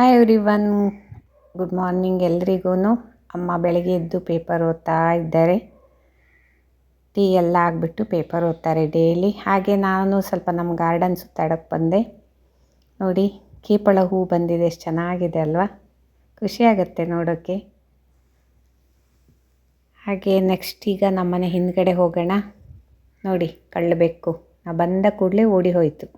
Hi everyone good morning ಎಲ್ರಿಗೂ ಅಮ್ಮ ಬೆಳಗ್ಗೆ ಎದ್ದು ಪೇಪರ್ ಓದ್ತಾ ಇದ್ದಾರೆ. ಟೀ ಎಲ್ಲ ಆಗಿಬಿಟ್ಟು ಪೇಪರ್ ಓದ್ತಾರೆ ಡೈಲಿ ಹಾಗೆ ನಾನು ಸ್ವಲ್ಪ ನಮ್ಮ ಗಾರ್ಡನ್ ಸುತ್ತಾಡೋಕ್ಕೆ ಬಂದೆ. ನೋಡಿ, ಕೀಪಳ ಹೂ ಬಂದಿದೆ. ಎಷ್ಟು ಚೆನ್ನಾಗಿದೆ ಅಲ್ವಾ? ಖುಷಿಯಾಗತ್ತೆ ನೋಡೋಕ್ಕೆ ಹಾಗೆ ನೆಕ್ಸ್ಟ್ ಈಗ ನಮ್ಮನೆ ಹಿಂದ್ಗಡೆ ಹೋಗೋಣ. ನೋಡಿ ಕಳ್ಳಬೇಕು ನಾ ಬಂದ ಕೂಡಲೇ ಓಡಿ ಹೋಯಿತು.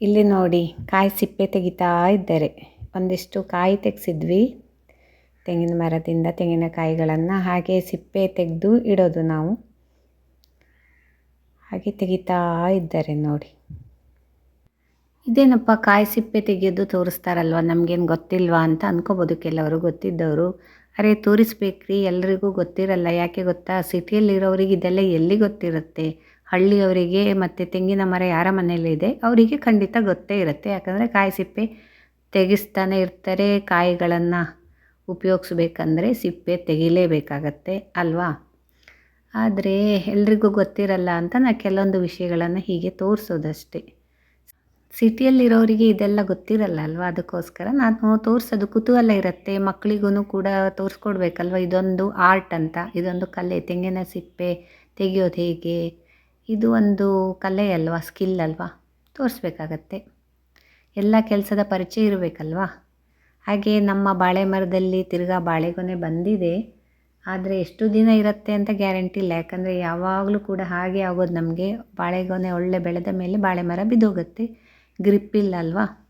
ಇಲ್ಲಿ ನೋಡಿ, ಕಾಯಿ ಸಿಪ್ಪೆ ತೆಗಿತಾ ಇದ್ದಾರೆ. ಒಂದಿಷ್ಟು ಕಾಯಿ ತೆಗೆಸಿದ್ವಿ. ತೆಂಗಿನ ಮರದಿಂದ ತೆಂಗಿನಕಾಯಿಗಳನ್ನು ಹಾಗೆ ಸಿಪ್ಪೆ ತೆಗೆದು ಇಡೋದು ನಾವು. ಹಾಗೆ ತೆಗಿತಾ ಇದ್ದಾರೆ ನೋಡಿ. ಇದೇನಪ್ಪ, ಕಾಯಿ ಸಿಪ್ಪೆ ತೆಗೆಯೋದು ತೋರಿಸ್ತಾರಲ್ವ? ನಮಗೇನು ಗೊತ್ತಿಲ್ವಾ ಅಂತ ಅಂದ್ಕೋಬೋದು ಕೆಲವರು. ಗೊತ್ತಿದ್ದವರು. ಅರೆ, ತೋರಿಸ್ಬೇಕ್ರಿ. ಎಲ್ರಿಗೂ ಗೊತ್ತಿರಲ್ಲ. ಯಾಕೆ ಗೊತ್ತಾ? ಸಿಟಿಯಲ್ಲಿರೋರಿಗೆ ಇದೆಲ್ಲ ಎಲ್ಲಿ ಗೊತ್ತಿರುತ್ತೆ? ಹಳ್ಳಿಯವರಿಗೆ ಮತ್ತು ತೆಂಗಿನ ಮರ ಯಾರ ಮನೆಯಲ್ಲಿದೆ ಅವರಿಗೆ ಖಂಡಿತ ಗೊತ್ತೇ ಇರುತ್ತೆ. ಯಾಕಂದರೆ ಕಾಯಿ ಸಿಪ್ಪೆ ತೆಗೆಸ್ತಾನೆ ಇರ್ತಾರೆ, ಕಾಯಿಗಳನ್ನು ಉಪಯೋಗಿಸ್ಬೇಕಂದ್ರೆ ಸಿಪ್ಪೆ ತೆಗಿಲೇಬೇಕಾಗತ್ತೆ ಅಲ್ವಾ? ಆದರೆ ಎಲ್ರಿಗೂ ಗೊತ್ತಿರಲ್ಲ ಅಂತ ನಾನು ಕೆಲವೊಂದು ವಿಷಯಗಳನ್ನು ಹೀಗೆ ತೋರಿಸೋದಷ್ಟೇ. ಸಿಟಿಯಲ್ಲಿರೋರಿಗೆ ಇದೆಲ್ಲ ಗೊತ್ತಿರಲ್ಲ ಅಲ್ವಾ? ಅದಕ್ಕೋಸ್ಕರ ನಾನು ತೋರಿಸೋದು ಕುತೂಹಲ ಇರುತ್ತೆ. ಮಕ್ಕಳಿಗೂ ಕೂಡ ತೋರಿಸ್ಕೊಡ್ಬೇಕಲ್ವ? ಇದೊಂದು ಆರ್ಟ್ ಅಂತ, ಇದೊಂದು ಕಲೆ. ತೆಂಗಿನ ಸಿಪ್ಪೆ ತೆಗೆಯೋದು ಹೇಗೆ? ಇದು ಒಂದು ಕಲೆ ಅಲ್ವಾ ಸ್ಕಿಲ್ ಅಲ್ವಾ? ತೋರಿಸ್ಬೇಕಾಗತ್ತೆ. ಎಲ್ಲ ಕೆಲಸದ ಪರಿಚಯ ಇರಬೇಕಲ್ವಾ? ಹಾಗೆ ನಮ್ಮ ಬಾಳೆ ಮರದಲ್ಲಿ ತಿರ್ಗಾ ಬಾಳೆಗೊನೆ ಬಂದಿದೆ. ಆದರೆ ಎಷ್ಟು ದಿನ ಇರುತ್ತೆ ಅಂತ ಗ್ಯಾರಂಟಿ ಇಲ್ಲ. ಯಾಕಂದರೆ ಯಾವಾಗಲೂ ಕೂಡ ಹಾಗೆ ಆಗೋದು ನಮಗೆ. ಬಾಳೆಗೊನೆ ಒಳ್ಳೆ ಬೆಳೆದ ಮೇಲೆ ಬಾಳೆ ಮರ ಬಿದ್ದೋಗುತ್ತೆ. ಗ್ರಿಪ್ ಇಲ್ಲ ಅಲ್ವಾ?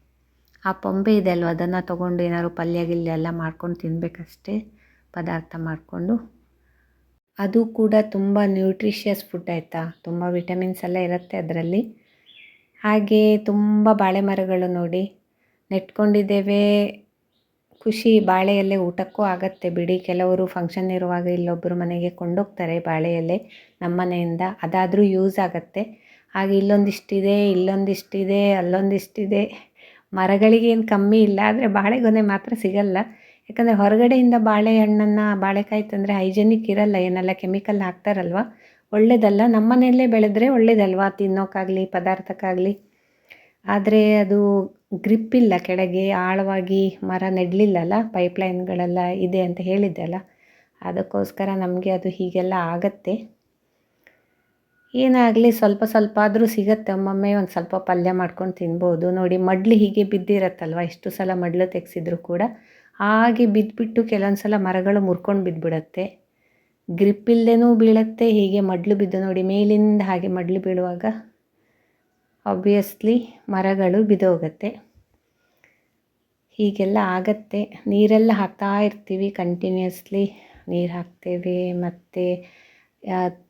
ಆ ಪೊಂಬೆ ಇದೆ ಅಲ್ವ? ಅದನ್ನು ತೊಗೊಂಡು ಏನಾದ್ರು ಪಲ್ಯ ಗಿಲ್ಯ ಎಲ್ಲ ಮಾಡ್ಕೊಂಡು ತಿನ್ನಬೇಕಷ್ಟೇ ಪದಾರ್ಥ ಮಾಡಿಕೊಂಡು. ಅದು ಕೂಡ ತುಂಬ ನ್ಯೂಟ್ರಿಷಿಯಸ್ ಫುಡ್ ಆಯಿತಾ? ತುಂಬ ವಿಟಮಿನ್ಸ್ ಎಲ್ಲ ಇರುತ್ತೆ ಅದರಲ್ಲಿ. ಹಾಗೆ ತುಂಬ ಬಾಳೆ ಮರಗಳು ನೋಡಿ. ನೆಟ್ಕೊಂಡಿದ್ದೇವೆ. ಖುಷಿ ಬಾಳೆ ಎಲೆ ಊಟಕ್ಕೂ ಆಗತ್ತೆ ಬಿಡಿ. ಕೆಲವರು ಫಂಕ್ಷನ್ ಇರುವಾಗ ಇಲ್ಲೊಬ್ಬರು ಮನೆಗೆ ಕೊಂಡೋಗ್ತಾರೆ ಬಾಳೆ ಎಲೆ ನಮ್ಮ ಮನೆಯಿಂದ. ಅದಾದರೂ ಯೂಸ್ ಆಗುತ್ತೆ. ಹಾಗೆ ಇಲ್ಲೊಂದಿಷ್ಟಿದೆ ಇಲ್ಲೊಂದಿಷ್ಟಿದೆ, ಅಲ್ಲೊಂದಿಷ್ಟಿದೆ. ಮರಗಳಿಗೇನು ಕಮ್ಮಿ ಇಲ್ಲ, ಆದರೆ ಬಾಳೆಗೊನೆ ಮಾತ್ರ ಸಿಗಲ್ಲ. ಯಾಕಂದರೆ ಹೊರಗಡೆಯಿಂದ ಬಾಳೆಹಣ್ಣನ್ನು, ಬಾಳೆಕಾಯಿ ತಂದರೆ ಹೈಜೆನಿಕ್ ಇರಲ್ಲ, ಏನೆಲ್ಲ ಕೆಮಿಕಲ್ ಹಾಕ್ತಾರಲ್ವ? ಒಳ್ಳೆಯದಲ್ಲ ನಮ್ಮ ಮನೆಯಲ್ಲೇ ಬೆಳೆದ್ರೆ ಒಳ್ಳೇದಲ್ವ? ತಿನ್ನೋಕ್ಕಾಗಲಿ, ಪದಾರ್ಥಕ್ಕಾಗಲಿ. ಆದರೆ ಅದು ಗ್ರಿಪ್ ಇಲ್ಲ ಕೆಳಗೆ, ಆಳವಾಗಿ ಮರ ನೆಡಲಿಲ್ಲಲ್ಲ ಪೈಪ್ಲೈನ್ಗಳೆಲ್ಲ ಇದೆ ಅಂತ ಹೇಳಿದ್ದೆ ಅಲ್ಲ? ಅದಕ್ಕೋಸ್ಕರ ನಮಗೆ ಅದು ಹೀಗೆಲ್ಲ ಆಗತ್ತೆ. ಏನಾಗಲಿ ಸ್ವಲ್ಪ ಸ್ವಲ್ಪ ಆದರೂ ಸಿಗತ್ತೆ. ಒಮ್ಮೊಮ್ಮೆ ಒಂದು ಸ್ವಲ್ಪ ಪಲ್ಯ ಮಾಡ್ಕೊಂಡು ತಿನ್ಬೋದು. ನೋಡಿ, ಮಡ್ಲು ಹೀಗೆ ಬಿದ್ದಿರತ್ತಲ್ವ? ಎಷ್ಟು ಸಲ ಮಡ್ಲು ತೆಗೆಸಿದ್ರು ಕೂಡ. ಹಾಗೆ ಬಿದ್ದುಬಿಟ್ಟು ಕೆಲವೊಂದು ಸಲ ಮರಗಳು ಮುರ್ಕೊಂಡು ಬಿದ್ದುಬಿಡತ್ತೆ ಗ್ರಿಪ್ ಇಲ್ಲದೇನೂ ಬೀಳತ್ತೆ, ಹೀಗೆ ಮಡ್ಲು ಬಿದ್ದು ನೋಡಿ ಮೇಲಿಂದ ಹಾಗೆ ಮಡ್ಲು ಬೀಳುವಾಗ ಆಬ್ವಿಯಸ್ಲಿ ಮರಗಳು ಬಿದ್ದೋಗತ್ತೆ ಹೀಗೆಲ್ಲ ಆಗತ್ತೆ. ನೀರೆಲ್ಲ ಹಾಕ್ತಾ ಇರ್ತೀವಿ ಕಂಟಿನ್ಯೂಸ್ಲಿ ನೀರು ಹಾಕ್ತೇವೆ, ಮತ್ತು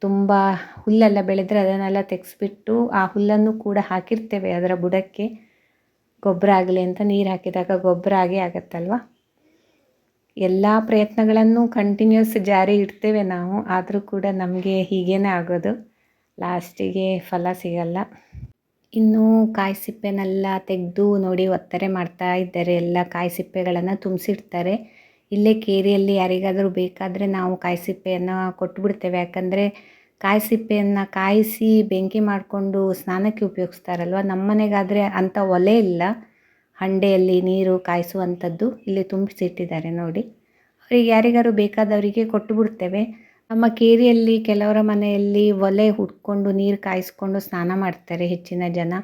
ತುಂಬ ಹುಲ್ಲೆಲ್ಲ ಬೆಳೆದರೆ ಅದನ್ನೆಲ್ಲ ತೆಗೆಸ್ಬಿಟ್ಟು ಆ ಹುಲ್ಲನ್ನು ಕೂಡ ಹಾಕಿರ್ತೇವೆ ಅದರ ಬುಡಕ್ಕೆ. ಗೊಬ್ಬರ ಆಗಲಿ ಅಂತ ನೀರು ಹಾಕಿದಾಗ ಗೊಬ್ಬರ ಆಗೇ ಆಗತ್ತಲ್ವ? ಎಲ್ಲ ಪ್ರಯತ್ನಗಳನ್ನು ಕಂಟಿನ್ಯೂಸ್ ಜಾರಿ ಇಡ್ತೇವೆ ನಾವು. ಆದರೂ ಕೂಡ ನಮಗೆ ಹೀಗೇನೆ ಆಗೋದು. ಲಾಸ್ಟಿಗೆ ಫಲ ಸಿಗಲ್ಲ. ಇನ್ನು ಕಾಯಿ ಸಿಪ್ಪೆನೆಲ್ಲ ತೆಗೆದು ನೋಡಿ ಒತ್ತರೆ ಮಾಡ್ತಾ ಇದ್ದಾರೆ. ಎಲ್ಲ ಕಾಯಿ ಸಿಪ್ಪೆಗಳನ್ನು ತುಂಬಿಸಿಡ್ತಾರೆ. ಇಲ್ಲೇ ಕೇರಿಯಲ್ಲಿ ಯಾರಿಗಾದರೂ ಬೇಕಾದರೆ ನಾವು ಕಾಯಿ ಸಿಪ್ಪೆಯನ್ನು ಕೊಟ್ಬಿಡ್ತೇವೆ. ಯಾಕಂದರೆ ಕಾಯಿ ಸಿಪ್ಪೆಯನ್ನು ಕಾಯಿಸಿ ಬೆಂಕಿ ಮಾಡಿಕೊಂಡು ಸ್ನಾನಕ್ಕೆ ಉಪಯೋಗಿಸ್ತಾರಲ್ವ? ನಮ್ಮ ಮನೆಗಾದರೆ ಅಂಥ ಒಲೆ ಇಲ್ಲ. ಹಂಡೆಯಲ್ಲಿ ನೀರು ಕಾಯಿಸುವಂಥದ್ದು ಇಲ್ಲಿ ತುಂಬಿಸಿಟ್ಟಿದ್ದಾರೆ ನೋಡಿ. ಅವರಿಗೆ ಯಾರಿಗಾರು ಬೇಕಾದವರಿಗೆ ಕೊಟ್ಟು ಬಿಡ್ತೇವೆ. ನಮ್ಮ ಕೇರಿಯಲ್ಲಿ ಕೆಲವರ ಮನೆಯಲ್ಲಿ ಒಲೆ ಹುಡ್ಕೊಂಡು ನೀರು ಕಾಯಿಸ್ಕೊಂಡು ಸ್ನಾನ ಮಾಡ್ತಾರೆ ಹೆಚ್ಚಿನ ಜನ.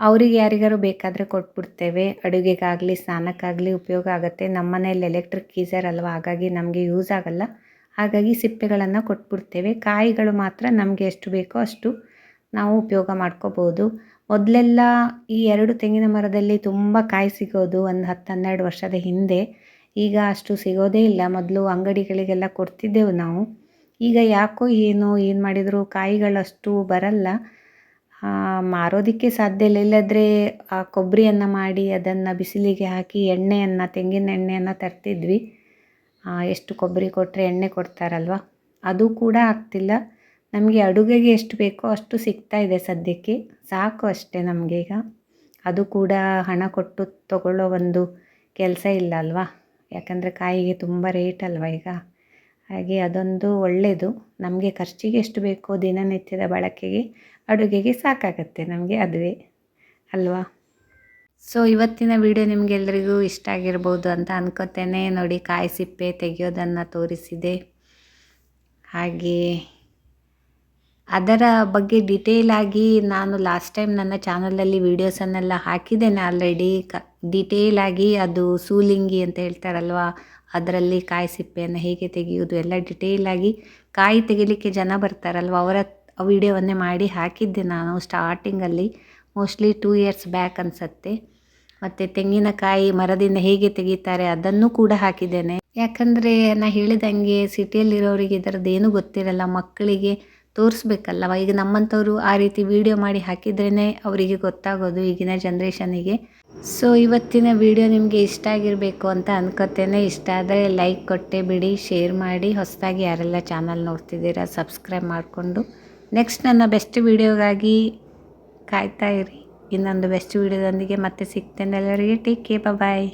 ಅವರಿಗೆ ಯಾರಿಗಾರು ಬೇಕಾದರೆ ಕೊಟ್ಬಿಡ್ತೇವೆ ಅಡುಗೆಗಾಗಲಿ, ಸ್ನಾನಕ್ಕಾಗಲಿ ಉಪಯೋಗ ಆಗುತ್ತೆ. ನಮ್ಮ ಮನೆಯಲ್ಲಿ ಎಲೆಕ್ಟ್ರಿಕ್ ಗೀಸರ್ ಅಲ್ವಾ? ಹಾಗಾಗಿ ನಮಗೆ ಯೂಸ್ ಆಗಲ್ಲ. ಹಾಗಾಗಿ ಸಿಪ್ಪೆಗಳನ್ನು ಕೊಟ್ಬಿಡ್ತೇವೆ ಕಾಯಿಗಳು ಮಾತ್ರ ನಮಗೆ ಎಷ್ಟು ಬೇಕೋ ಅಷ್ಟು ನಾವು ಉಪಯೋಗ ಮಾಡ್ಕೋಬೋದು. ಮೊದಲೆಲ್ಲ ಈ ಎರಡು ತೆಂಗಿನ ಮರದಲ್ಲಿ ತುಂಬ ಕಾಯಿ ಸಿಗೋದು ಒಂದು ಹತ್ತು ಹನ್ನೆರಡು ವರ್ಷದ ಹಿಂದೆ. ಈಗ ಅಷ್ಟು ಸಿಗೋದೇ ಇಲ್ಲ. ಮೊದಲು ಅಂಗಡಿಗಳಿಗೆಲ್ಲ ಕೊಡ್ತಿದ್ದೆವು ನಾವು. ಈಗ ಯಾಕೋ ಏನೋ, ಏನು ಮಾಡಿದರೂ ಕಾಯಿಗಳಷ್ಟು ಬರಲ್ಲ. ಮಾರೋದಕ್ಕೆ ಸಾಧ್ಯ ಇಲ್ಲ. ಇಲ್ಲದ್ರೆ ಆ ಕೊಬ್ಬರಿಯನ್ನು ಮಾಡಿ ಅದನ್ನು ಬಿಸಿಲಿಗೆ ಹಾಕಿ ಎಣ್ಣೆಯನ್ನು, ತೆಂಗಿನ ಎಣ್ಣೆಯನ್ನು ತರ್ತಿದ್ವಿ. ಎಷ್ಟು ಕೊಬ್ಬರಿ ಕೊಟ್ಟರೆ ಎಣ್ಣೆ ಕೊಡ್ತಾರಲ್ವ? ಅದು ಕೂಡ ಆಗ್ತಿಲ್ಲ. ನಮಗೆ ಅಡುಗೆಗೆ ಎಷ್ಟು ಬೇಕೋ ಅಷ್ಟು ಸಿಗ್ತಾ ಇದೆ ಸದ್ಯಕ್ಕೆ. ಸಾಕು ಅಷ್ಟೇ ನಮಗೆ ಈಗ. ಅದು ಕೂಡ ಹಣ ಕೊಟ್ಟು ತಗೊಳ್ಳೋ ಒಂದು ಕೆಲಸ ಇಲ್ಲ ಅಲ್ವಾ? ಯಾಕಂದರೆ ಕಾಯಿಗೆ ತುಂಬ ರೇಟ್ ಅಲ್ವಾ ಈಗ? ಹಾಗೆ ಅದೊಂದು ಒಳ್ಳೆಯದು ನಮಗೆ ಖರ್ಚಿಗೆ ಎಷ್ಟು ಬೇಕೋ ದಿನನಿತ್ಯದ ಬಳಕೆಗೆ ಅಡುಗೆಗೆ ಸಾಕಾಗತ್ತೆ ನಮಗೆ ಅದುವೇ. ಅಲ್ವಾ? ಸೊ ಇವತ್ತಿನ ವಿಡಿಯೋ ನಿಮಗೆಲ್ಲರಿಗೂ ಇಷ್ಟ ಆಗಿರ್ಬೋದು ಅಂತ ಅನ್ಕೋತೇನೆ. ನೋಡಿ, ಕಾಯಿ ಸಿಪ್ಪೆ ತೆಗೆಯೋದನ್ನು ತೋರಿಸಿದೆ. ಹಾಗೆ ಅದರ ಬಗ್ಗೆ ಡಿಟೇಲ್ ಆಗಿ ನಾನು ಲಾಸ್ಟ್ ಟೈಮ್ ನನ್ನ ಚಾನಲಲ್ಲಿ ವೀಡಿಯೋಸನ್ನೆಲ್ಲ ಹಾಕಿದ್ದೇನೆ ಆಲ್ರೆಡಿ ಕ ಡಿಟೇಲ್ ಆಗಿ ಅದು ಸೂಲಿಂಗಿ ಅಂತ ಹೇಳ್ತಾರಲ್ವಾ? ಅದರಲ್ಲಿ ಕಾಯಿ ಸಿಪ್ಪೆಯನ್ನು ಹೇಗೆ ತೆಗೆಯುವುದು ಎಲ್ಲ ಡಿಟೇಲ್ ಆಗಿ ಕಾಯಿ ತೆಗಿಲಿಕ್ಕೆ ಜನ ಬರ್ತಾರಲ್ವ? ಅವರ ವಿಡಿಯೋವನ್ನೇ ಮಾಡಿ ಹಾಕಿದ್ದೆ ನಾನು ಸ್ಟಾರ್ಟಿಂಗಲ್ಲಿ ಮೋಸ್ಟ್ಲಿ ಟೂ ಇಯರ್ಸ್ ಬ್ಯಾಕ್ ಅನಿಸತ್ತೆ. ಮತ್ತು ತೆಂಗಿನಕಾಯಿ ಮರದಿಂದ ಹೇಗೆ ತೆಗಿತಾರೆ ಅದನ್ನು ಕೂಡ ಹಾಕಿದ್ದೇನೆ. ಯಾಕಂದರೆ ನಾನು ಹೇಳಿದಂಗೆ ಸಿಟಿಯಲ್ಲಿರೋರಿಗೆ ಇದರದ್ದು ಏನೂ ಗೊತ್ತಿರಲ್ಲ. ಮಕ್ಕಳಿಗೆ ತೋರಿಸ್ಬೇಕಲ್ಲವ? ಈಗ ನಮ್ಮಂಥವ್ರು ಆ ರೀತಿ ವಿಡಿಯೋ ಮಾಡಿ ಹಾಕಿದ್ರೇ ಅವರಿಗೆ ಗೊತ್ತಾಗೋದು ಈಗಿನ ಜನ್ರೇಷನಿಗೆ ಸೊ ಇವತ್ತಿನ ವಿಡಿಯೋ ನಿಮಗೆ ಇಷ್ಟ ಆಗಿರಬೇಕು ಅಂತ ಅನ್ಕೋತೇನೆ. ಇಷ್ಟ ಆದರೆ ಲೈಕ್ ಕೊಟ್ಟೆ ಬಿಡಿ ಶೇರ್ ಮಾಡಿ. ಹೊಸದಾಗಿ ಯಾರೆಲ್ಲ ಚಾನಲ್ ನೋಡ್ತಿದ್ದೀರಾ ಸಬ್ಸ್ಕ್ರೈಬ್ ಮಾಡಿಕೊಂಡು. ನೆಕ್ಸ್ಟ್ ನನ್ನ ಬೆಸ್ಟ್ ವಿಡಿಯೋಗಾಗಿ ಕಾಯ್ತಾ ಇರಿ. ಇನ್ನೊಂದು ಬೆಸ್ಟ್ ವೀಡಿಯೋದೊಂದಿಗೆ ಮತ್ತೆ ಸಿಗ್ತೇನೆ ಎಲ್ಲರಿಗೆ. Take care bye